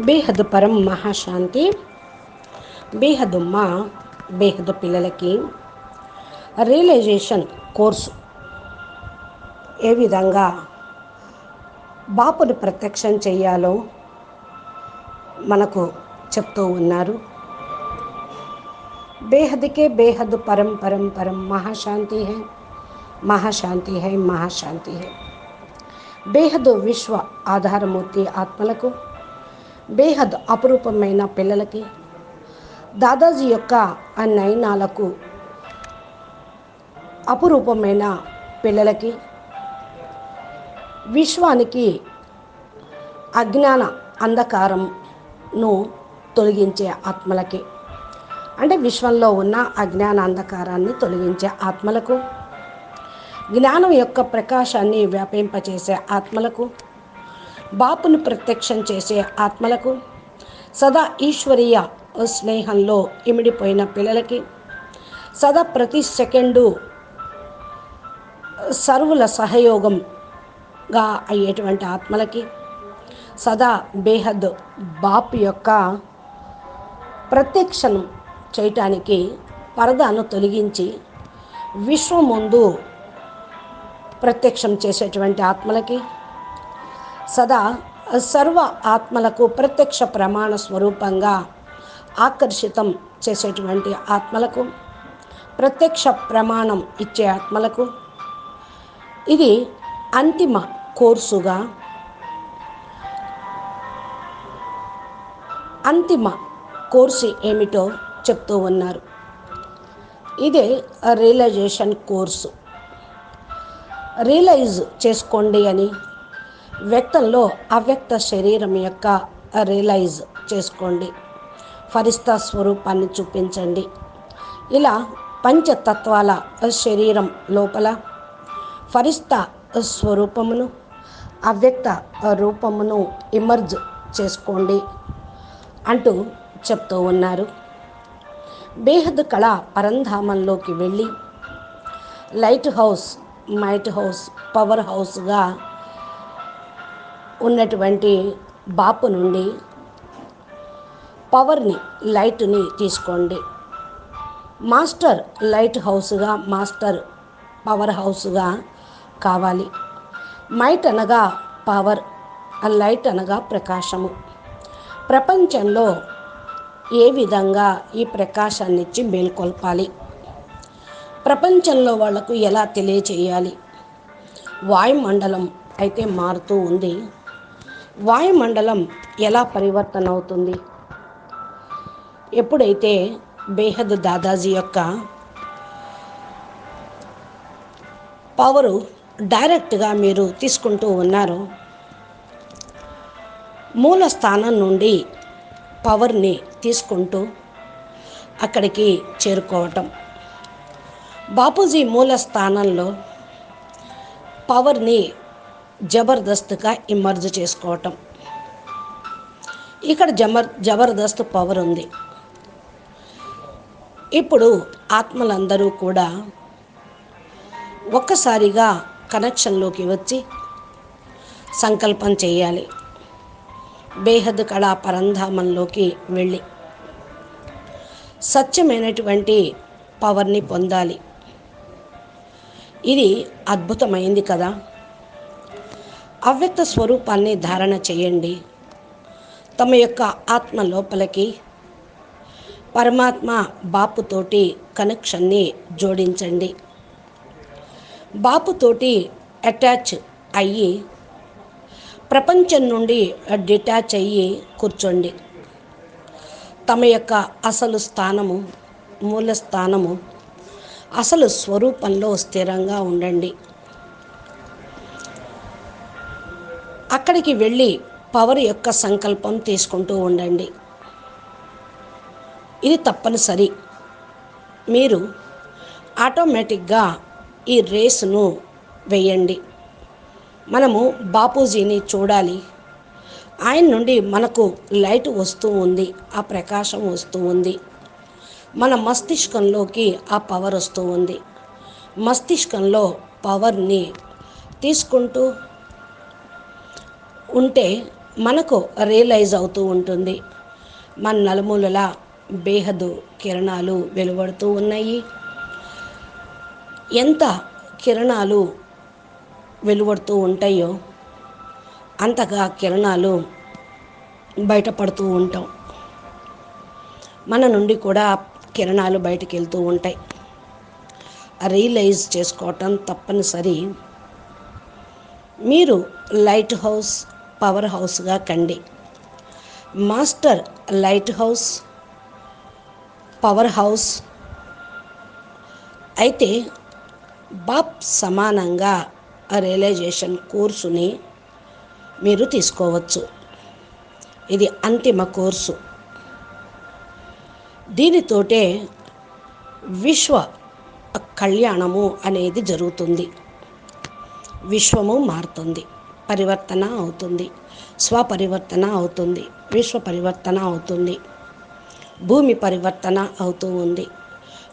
బేహద్ పరం మహాశాంతి బేహదుమ్మ బేహద్ పిల్లలకి రియలైజేషన్ కోర్సు ఏ విధంగా బాపుని ప్రత్యక్షం చెయ్యాలో మనకు చెప్తూ ఉన్నారు. బేహద్కే బేహద్ పరం పరం పరం మహాశాంతి హై మహాశాంతి హై మహాశాంతి హై. బేహద్ విశ్వ ఆధారమూర్తి ఆత్మలకు బేహద్ అపురూపమైన పిల్లలకి. దాదాజీ యొక్క ఆ నయనాలకు అపురూపమైన పిల్లలకి. విశ్వానికి అజ్ఞాన అంధకారంను తొలగించే ఆత్మలకి. అంటే విశ్వంలో ఉన్న అజ్ఞాన అంధకారాన్ని తొలగించే ఆత్మలకు. జ్ఞానం యొక్క ప్రకాశాన్ని వ్యాపింపచేసే ఆత్మలకు. బాపును ప్రత్యక్షం చేసే ఆత్మలకు సదా ఈశ్వరీయ స్నేహంలో ఇమిడిపోయిన పిల్లలకి సదా ప్రతి సెకండు సర్వుల సహయోగంగా అయ్యేటువంటి ఆత్మలకి సదా బేహద్ బాప్ యొక్క ప్రత్యక్షం చేయటానికి పరదాను తొలగించి విశ్వం ముందు ప్రత్యక్షం చేసేటువంటి ఆత్మలకి సదా సర్వ ఆత్మలకు ప్రత్యక్ష ప్రమాణ స్వరూపంగా ఆకర్షితం చేసేటువంటి ఆత్మలకు ప్రత్యక్ష ప్రమాణం ఇచ్చే ఆత్మలకు. ఇది అంతిమ కోర్సుగా అంతిమ కోర్సు ఏమిటో చెప్తూ ఉన్నారు. ఇదే రియలైజేషన్ కోర్సు. రియలైజ్ చేసుకోండి అని వ్యక్తంలో అవ్యక్త శరీరం యొక్క రియలైజ్ చేసుకోండి. ఫరిస్తా స్వరూపాన్ని చూపించండి. ఇలా పంచతత్వాల శరీరం లోపల ఫరిస్తా స్వరూపమును అవ్యక్త రూపమును ఇమర్జ్ చేసుకోండి అంటూ చెప్తూ ఉన్నారు. బేహద్ కళ పరంధామంలోకి వెళ్ళి light house might house power హౌస్గా ఉన్నటువంటి బాపు నుండి పవర్ని లైట్ని తీసుకోండి. మాస్టర్ లైట్ హౌస్గా మాస్టర్ పవర్ హౌస్గా కావాలి. మైట్ అనగా పవర్ లైట్ అనగా ప్రకాశము. ప్రపంచంలో ఏ విధంగా ఈ ప్రకాశాన్ని ఇచ్చి మేల్కొల్పాలి? ప్రపంచంలో వాళ్ళకు ఎలా తెలియచేయాలి? వాయుమండలం అయితే మారుతూ ఉంది. వాయుమండలం ఎలా పరివర్తన అవుతుంది ఎప్పుడైతే బేహద్ దాదాజీ యొక్క పవరు డైరెక్ట్గా మీరు తీసుకుంటూ ఉన్నారు మూల స్థానం నుండి పవర్ని తీసుకుంటూ అక్కడికి చేరుకోవటం. బాపూజీ మూల స్థానంలో పవర్ని జబర్దస్త్గా ఇమర్జ్ చేసుకోవటం. ఇక్కడ జమర్ జబర్దస్త్ పవర్ ఉంది. ఇప్పుడు ఆత్మలందరూ కూడా ఒక్కసారిగా కనెక్షన్లోకి వచ్చి సంకల్పం చేయాలి. బేహద్ కళా పరంధామంలోకి వెళ్ళి సత్యమైనటువంటి పవర్ని పొందాలి. ఇది అద్భుతమైంది కదా. అవ్యక్త స్వరూపాన్ని ధారణ చేయండి. తమ యొక్క ఆత్మ లోపలికి పరమాత్మ బాపుతోటి కనెక్షన్ని జోడించండి. బాపుతోటి అటాచ్ అయ్యి ప్రపంచం నుండి డిటాచ్ అయ్యి కూర్చోండి. తమ యొక్క అసలు స్థానము మూల స్థానము అసలు స్వరూపంలో స్థిరంగా ఉండండి. అక్కడికి వెళ్ళి పవర్ యొక్క సంకల్పం తీసుకుంటూ ఉండండి. ఇది తప్పనిసరి. మీరు ఆటోమేటిక్గా ఈ రేసును వేయండి. మనము బాపూజీని చూడాలి. ఆయన నుండి మనకు లైట్ వస్తూ ఉంది ఆ ప్రకాశం వస్తూ ఉంది. మన మస్తిష్కంలోకి ఆ పవర్ వస్తూ ఉంది. మస్తిష్కంలో పవర్ని తీసుకుంటూ ఉంటే మనకు రియలైజ్ అవుతూ ఉంటుంది. మన నలుమూలల బేహదు కిరణాలు వెలువడుతూ ఉన్నాయి. ఎంత కిరణాలు వెలువడుతూ ఉంటాయో అంతగా కిరణాలు బయటపడుతూ ఉంటాం. మన నుండి కూడా కిరణాలు బయటకు వెళ్తూ ఉంటాయి. రియలైజ్ చేసుకోవటం తప్పనిసరి. మీరు లైట్ హౌస్ పవర్ హౌస్గా కండి. Master light house power house. అయితే బాప్ సమానంగా రియలైజేషన్ కోర్సుని మీరు తీసుకోవచ్చు. ఇది అంతిమ కోర్సు. దీనితోటే విశ్వ కళ్యాణము అనేది జరుగుతుంది. విశ్వము మారుతుంది. పరివర్తన అవుతుంది. స్వపరివర్తన అవుతుంది. విశ్వ పరివర్తన అవుతుంది. భూమి పరివర్తన అవుతూ ఉంది.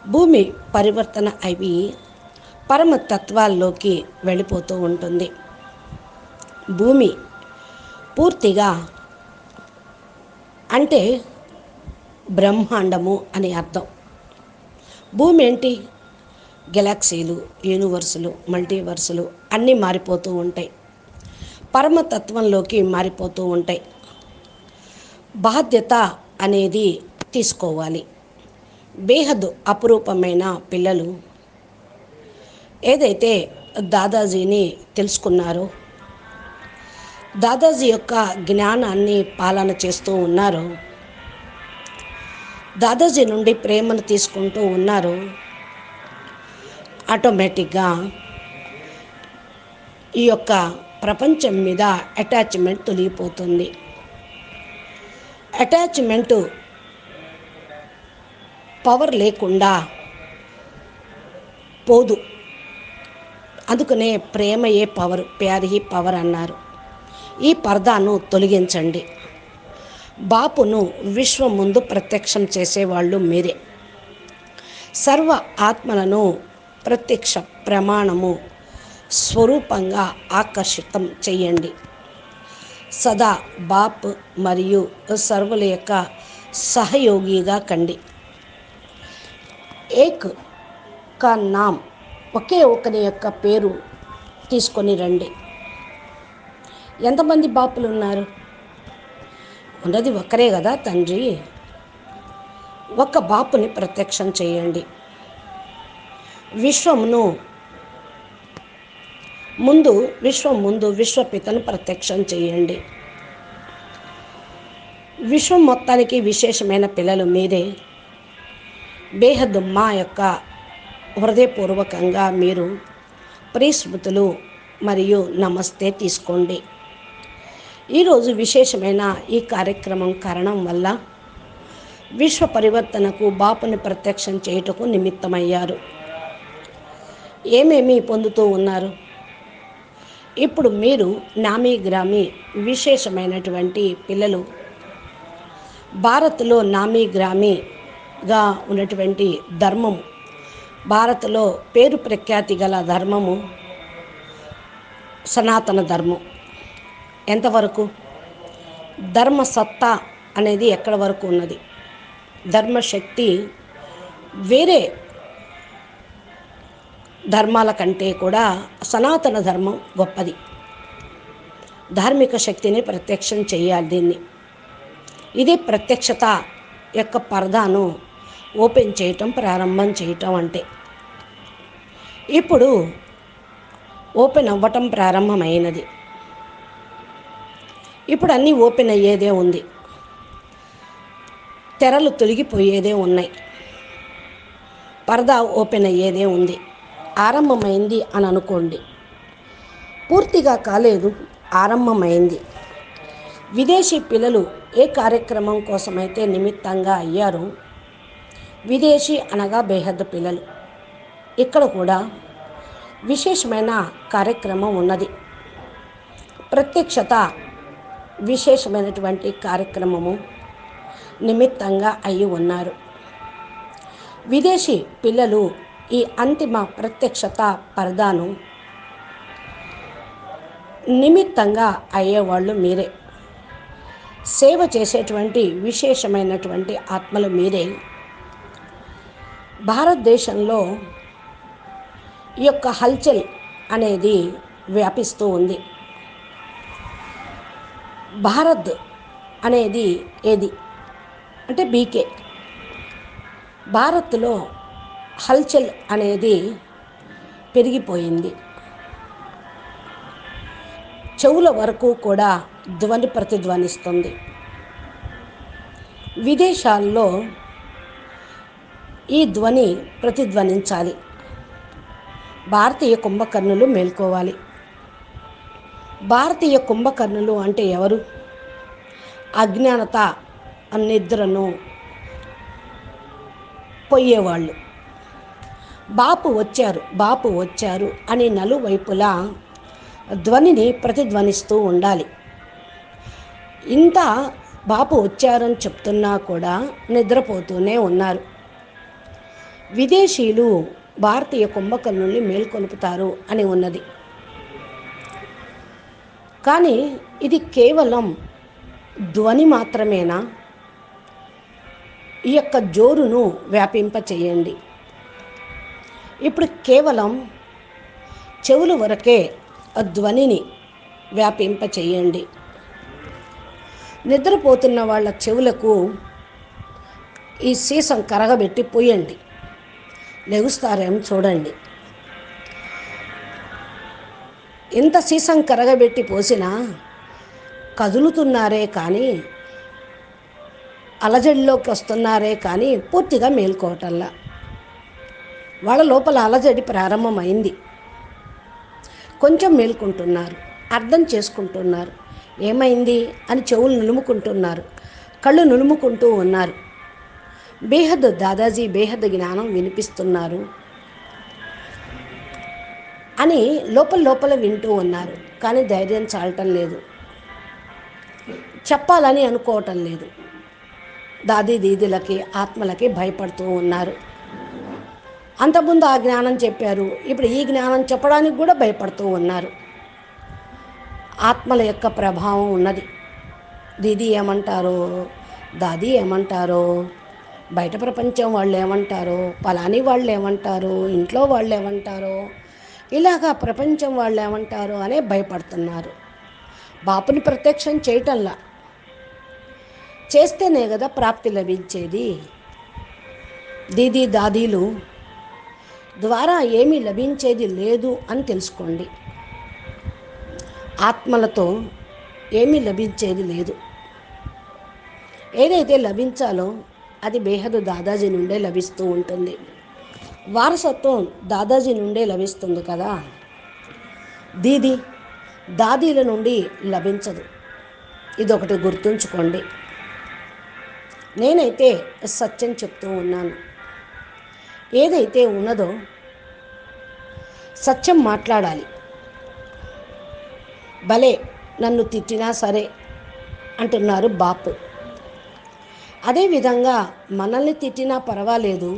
భూమి పరివర్తన అవి పరమతత్వాల్లోకి వెళ్ళిపోతూ ఉంటుంది. భూమి పూర్తిగా అంటే బ్రహ్మాండము అని అర్థం. భూమి ఏంటి గెలాక్సీలు యూనివర్సులు మల్టీవర్సులు అన్నీ మారిపోతూ ఉంటాయి. పరమతత్వంలోకి మారిపోతూ ఉంటాయి. బాధ్యత అనేది తీసుకోవాలి. బేహద్ అపురూపమైన పిల్లలు ఏదైతే దాదాజీని తెలుసుకున్నారో దాదాజీ యొక్క జ్ఞానాన్ని పాలన చేస్తూ ఉన్నారు దాదాజీ నుండి ప్రేమను తీసుకుంటూ ఉన్నారు ఆటోమేటిక్గా ఈ యొక్క ప్రపంచం మీద అటాచ్మెంట్ తొలగిపోతుంది. అటాచ్మెంటు పవర్ లేకుండా పోదు. అందుకనే ప్రేమయే పవర్ ప్యారి పవర్ అన్నారు. ఈ పర్దాను తొలగించండి. బాపును విశ్వం ముందు ప్రత్యక్షం చేసేవాళ్ళు మీరే. సర్వ ఆత్మలను ప్రత్యక్ష ప్రమాణము స్వరూపంగా ఆకర్షితం చేయండి. సదా బాప్ మరియు సర్వుల యొక్క సహయోగిగా కండి. ఏక్ కా నామ్ ఒకే ఒకరి యొక్క పేరు తీసుకొని రండి. ఎంతమంది బాపులు ఉన్నారు? ఉన్నది ఒకరే కదా తండ్రి? ఒక బాపుని ప్రత్యక్షం చేయండి. విశ్వమును ముందు విశ్వం ముందు విశ్వపితను ప్రత్యక్షం చేయండి. విశ్వం మొత్తానికి విశేషమైన పిల్లలు మీరే. బేహద్దు మా యొక్క హృదయపూర్వకంగా మీరు ప్రీస్మృతులు మరియు నమస్తే తీసుకోండి. ఈరోజు విశేషమైన ఈ కార్యక్రమం కారణం వల్ల విశ్వ పరివర్తనకు బాపుని ప్రత్యక్షం చేయుటకు నిమిత్తమయ్యారు. ఏమేమి పొందుతూ ఉన్నారు? ఇప్పుడు మీరు నామీ గ్రామీ విశేషమైనటువంటి పిల్లలు. భారత్లో నామీ గ్రామీగా ఉన్నటువంటి ధర్మము. భారత్లో పేరు ప్రఖ్యాతి గల ధర్మము సనాతన ధర్మం. ఎంతవరకు ధర్మ సత్తా అనేది ఎక్కడ వరకు ఉన్నది? ధర్మశక్తి వేరే ధర్మాల కంటే కూడా సనాతన ధర్మం గొప్పది. ధార్మిక శక్తిని ప్రత్యక్షం చేయాలి దీన్ని. ఇది ప్రత్యక్షత యొక్క పరదాను ఓపెన్ చేయటం ప్రారంభం చేయటం అంటే. ఇప్పుడు ఓపెన్ అవ్వటం ప్రారంభమైనది. ఇప్పుడు అన్నీ ఓపెన్ అయ్యేదే ఉంది. తెరలు తొలగిపోయేదే ఉన్నాయి. పరదా ఓపెన్ అయ్యేదే ఉంది. ఆరంభమైంది అని అనుకోండి. పూర్తిగా కాలేదు ఆరంభమైంది. విదేశీ పిల్లలు ఏ కార్యక్రమం కోసమైతే నిమిత్తంగా అయ్యారో విదేశీ అనగా బేహద్దు పిల్లలు. ఇక్కడ కూడా విశేషమైన కార్యక్రమం ఉన్నది. ప్రత్యక్షత విశేషమైనటువంటి కార్యక్రమము నిమిత్తంగా అయి ఉన్నారు. విదేశీ పిల్లలు ఈ అంతిమ ప్రత్యక్షత పరదాను నిమిత్తంగా అయ్యేవాళ్ళు మీరే. సేవ చేసేటువంటి విశేషమైనటువంటి ఆత్మలు మీరే. భారతదేశంలో ఈ యొక్క హల్చల్ అనేది వ్యాపిస్తూ ఉంది. భారత్ అనేది ఏది? అంటే బీకే. భారత్లో హల్చల్ అనేది పెరిగిపోయింది. చెవుల వరకు కూడా ధ్వని ప్రతిధ్వనిస్తుంది. విదేశాల్లో ఈ ధ్వని ప్రతిధ్వనించాలి. భారతీయ కుంభకర్ణులు మేల్కోవాలి. భారతీయ కుంభకర్ణులు అంటే ఎవరు? అజ్ఞానత నిద్రను పోయేవాళ్ళు బాపు వచ్చారు బాపు వచ్చారు అని నలువైపులా ధ్వనిని ప్రతిధ్వనిస్తూ ఉండాలి. ఇంత బాపు వచ్చారని చెప్తున్నా కూడా నిద్రపోతూనే ఉన్నారు. విదేశీయులు భారతీయ కుంభకర్ణుల్ని మేల్కొలుపుతారు అని ఉన్నది. కానీ ఇది కేవలం ధ్వని మాత్రమేనా? ఈ యొక్క జోరును వ్యాపింప చేయండి ఇప్పుడు కేవలం చెవుల వరకే ఆ ధ్వనిని వ్యాపింపచేయండి. నిద్రపోతున్న వాళ్ళ చెవులకు ఈ సీసం కరగబెట్టి పోయండి. లెగుస్తారేమో చూడండి. ఎంత సీసం కరగబెట్టి పోసినా కదులుతున్నారే కానీ అలజడిలోకి వస్తున్నారే కానీ పూర్తిగా మేల్కోవటంలా. వాళ్ళ లోపల అలజడి ప్రారంభమైంది. కొంచెం మేల్కుంటున్నారు అర్థం చేసుకుంటున్నారు. ఏమైంది? అని చెవులు నులుముకుంటున్నారు కళ్ళు నులుముకుంటూ ఉన్నారు. బేహద్ దాదాజీ బేహద్ జ్ఞానం వినిపిస్తున్నారు అని లోపల లోపల వింటూ ఉన్నారు. కానీ ధైర్యం చాలటం లేదు. చెప్పాలని అనుకోవటం లేదు. దాది దీదులకి ఆత్మలకి భయపడుతూ ఉన్నారు. అంతకుముందు ఆ జ్ఞానం చెప్పారు. ఇప్పుడు ఈ జ్ఞానం చెప్పడానికి కూడా భయపడుతూ ఉన్నారు. ఆత్మల యొక్క ప్రభావం ఉన్నది. దీది ఏమంటారో దాది ఏమంటారో బయట ప్రపంచం వాళ్ళు ఏమంటారో పలాని వాళ్ళు ఏమంటారో ఇంట్లో వాళ్ళు ఏమంటారో ఇలాగా ప్రపంచం వాళ్ళు ఏమంటారో అనే భయపడుతున్నారు. బాపుని ప్రత్యక్షం చేయటంలా. చేస్తేనే కదా ప్రాప్తి లభించేది. దీదీ దాదీలు ద్వారా ఏమీ లభించేది లేదు అని తెలుసుకోండి. ఆత్మలతో ఏమీ లభించేది లేదు. ఏదైతే లభించాలో అది బేహదు దాదాజీ నుండే లభిస్తూ ఉంటుంది. వారసత్వం దాదాజీ నుండే లభిస్తుంది కదా. దీది దాదీల నుండి లభించదు. ఇదొకటి గుర్తుంచుకోండి. నేనైతే సత్యం చెప్తూ ఉన్నాను. ఏదైతే ఉన్నదో సత్యం మాట్లాడాలి. భలే నన్ను తిట్టినా సరే అంటున్నారు బాపు. అదేవిధంగా మనల్ని తిట్టినా పర్వాలేదు.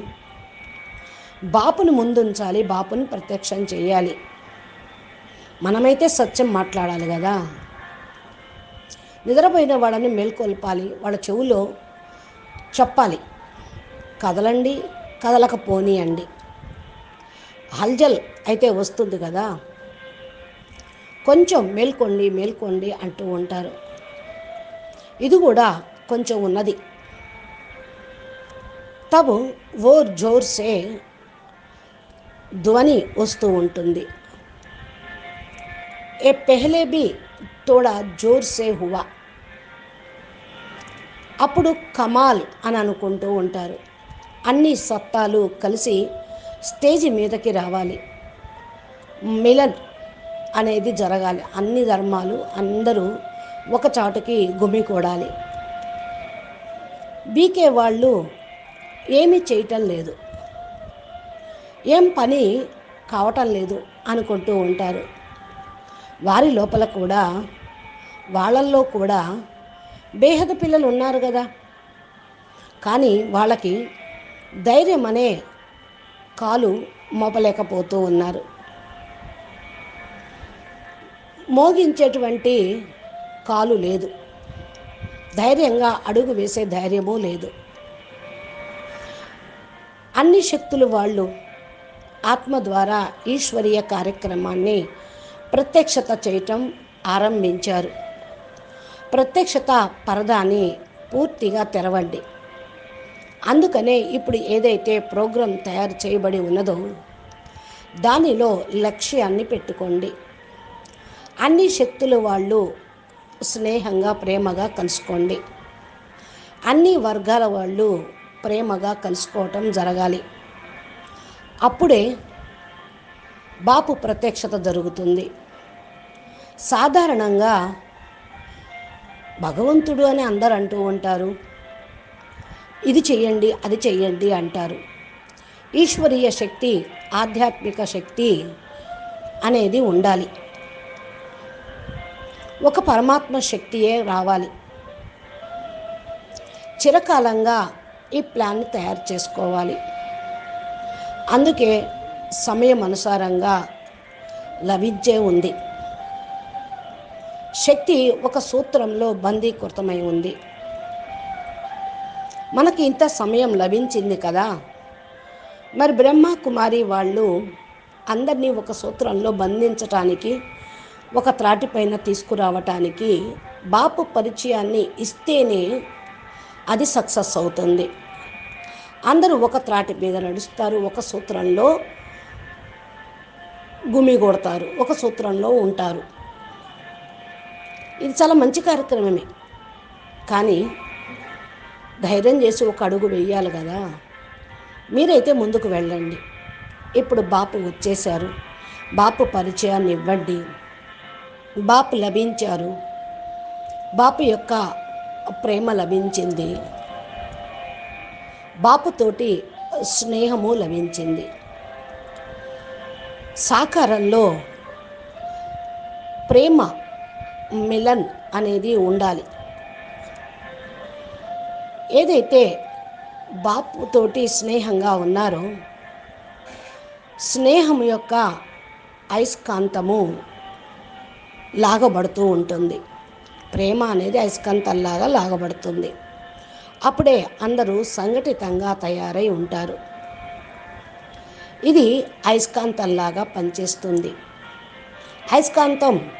బాపుని ముందుంచాలి బాపుని ప్రత్యక్షం చేయాలి. మనమైతే సత్యం మాట్లాడాలి కదా. నిద్రపోయిన వాళ్ళని మేల్కొల్పాలి వాళ్ళ చెవులో చెప్పాలి. కదలండి కదలకపోనీయండి. హల్జల్ అయితే వస్తుంది కదా? కొంచెం మేల్కోండి మేల్కోండి అంటూ ఉంటారు. ఇది కూడా కొంచెం ఉన్నది. తబు ఓర్ జోర్సే ధ్వని వస్తూ ఉంటుంది. ఏ పెహలే బి తోడా జోర్సే హువా. అప్పుడు కమాల్ అని అనుకుంటూ ఉంటారు. అన్ని సత్తాలు కలిసి స్టేజ్ మీదకి రావాలి. మిలన్ అనేది జరగాలి. అన్ని ధర్మాలు అందరూ ఒక చాటుకి గుమికూడాలి బీకే వాళ్ళు ఏమీ చేయటం లేదు. ఏం పని కావటం లేదు అనుకుంటూ ఉంటారు. వారి లోపల కూడా వాళ్ళల్లో కూడా బేహద పిల్లలు ఉన్నారు కదా. కానీ వాళ్ళకి ధైర్యం అనే కాలు మోపలేకపోతూ ఉన్నారు. మోగించేటువంటి కాలు లేదు. ధైర్యంగా అడుగు వేసే ధైర్యమూ లేదు. అన్ని శక్తులు వాళ్ళు ఆత్మ ద్వారా ఈశ్వరీయ కార్యక్రమాన్ని ప్రత్యక్షత చేయటం ఆరంభించారు. ప్రత్యక్షత పరదాని పూర్తిగా తెరవండి. అందుకనే ఇప్పుడు ఏదైతే ప్రోగ్రాం తయారు చేయబడి ఉన్నదో దానిలో లక్ష్యాన్ని పెట్టుకోండి. అన్ని శక్తులు వాళ్ళు స్నేహంగా ప్రేమగా కలుసుకోండి. అన్ని వర్గాల వాళ్ళు ప్రేమగా కలుసుకోవటం జరగాలి. అప్పుడే బాపు ప్రత్యక్షత జరుగుతుంది. సాధారణంగా భగవంతుడు అని అందరు అంటూ ఉంటారు. ఇది చెయ్యండి అది చెయ్యండి అంటారు. ఈశ్వరీయ శక్తి ఆధ్యాత్మిక శక్తి అనేది ఉండాలి. ఒక పరమాత్మ శక్తియే రావాలి. చిరకాలంగా ఈ ప్లాన్ తయారు చేసుకోవాలి. అందుకే సమయం అనుసారంగా లభించే ఉంది. శక్తి ఒక సూత్రంలో బందీకృతమై ఉంది. మనకి ఇంత సమయం లభించింది కదా. మరి బ్రహ్మ కుమారి వాళ్ళు అందరినీ ఒక సూత్రంలో బంధించటానికి ఒక త్రాటిపైన తీసుకురావటానికి బాపు పరిచయాన్ని ఇస్తేనే అది సక్సెస్ అవుతుంది. అందరూ ఒక త్రాటి మీద నడుస్తారు ఒక సూత్రంలో గుమి కొడతారు ఒక సూత్రంలో ఉంటారు. ఇది చాలా మంచి కార్యక్రమమే. కానీ ధైర్యం చేసి ఒక అడుగు వెయ్యాలి కదా. మీరైతే ముందుకు వెళ్ళండి. ఇప్పుడు బాపు వచ్చేశారు. బాపు పరిచయాన్ని ఇవ్వండి. బాపు లభించారు. బాపు యొక్క ప్రేమ లభించింది. బాపుతోటి స్నేహము లభించింది. సాకారంలో ప్రేమ మిలన్ అనేది ఉండాలి. ఏదైతే బాపుతోటి స్నేహంగా ఉన్నారో స్నేహం యొక్క అయస్కాంతము లాగబడుతూ ఉంటుంది. ప్రేమ అనేది అయస్కాంతంలాగా లాగబడుతుంది. అప్పుడే అందరూ సంఘటితంగా తయారై ఉంటారు. ఇది అయస్కాంతంలాగా పనిచేస్తుంది. అయస్కాంతం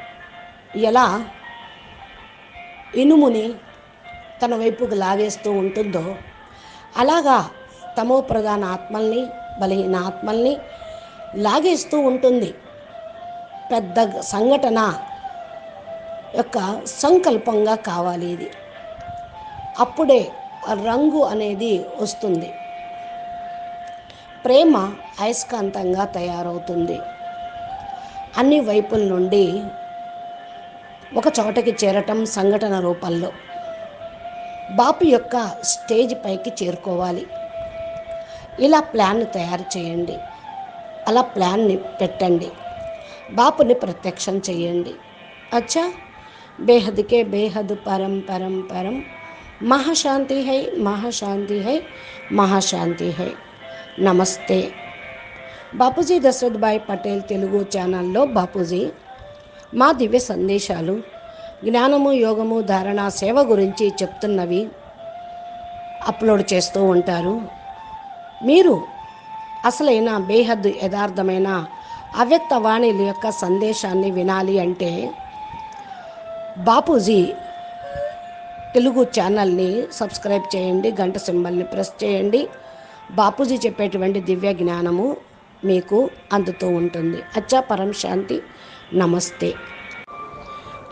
ఎలా? ఇనుముని తన వైపుకు లాగేస్తూ ఉంటుందో అలాగా తమో ప్రధాన ఆత్మల్ని బలహీన ఆత్మల్ని లాగేస్తూ ఉంటుంది. పెద్ద సంఘటన యొక్క సంకల్పంగా కావాలి ఇది. అప్పుడే రంగు అనేది వస్తుంది. ప్రేమ అయస్కాంతంగా తయారవుతుంది. అన్ని వైపుల నుండి ఒక చోటకి చేరటం సంఘటన రూపంలో. బాపు యొక్క స్టేజ్ పైకి చేరుకోవాలి. ఇలా ప్లాన్ తయారు చేయండి. అలా ప్లాన్ని పెట్టండి. బాపుని ప్రత్యక్షం చేయండి. అచ్చా! బేహద్కే బేహద్ పరం పరం పరం. మహాశాంతి హై మహాశాంతి హై మహాశాంతి హై. నమస్తే. బాపూజీ దశరథ్ భాయ్ పటేల్ తెలుగు ఛానల్లో బాపూజీ మా దివ్య సందేశాలు. జ్ఞానము యోగము ధారణ సేవ గురించి చెప్తున్నవి అప్లోడ్ చేస్తూ ఉంటారు. మీరు అసలైన బేహద్దు యథార్థమైన అవ్యక్త వాణిల యొక్క సందేశాన్ని వినాలి అంటే బాపూజీ తెలుగు ఛానల్ని సబ్స్క్రైబ్ చేయండి గంట సింబల్ని ప్రెస్ చేయండి. బాపూజీ చెప్పేటువంటి దివ్య జ్ఞానము మీకు అందుతూ ఉంటుంది. అచ్చా పరం శాంతి. నమస్తే.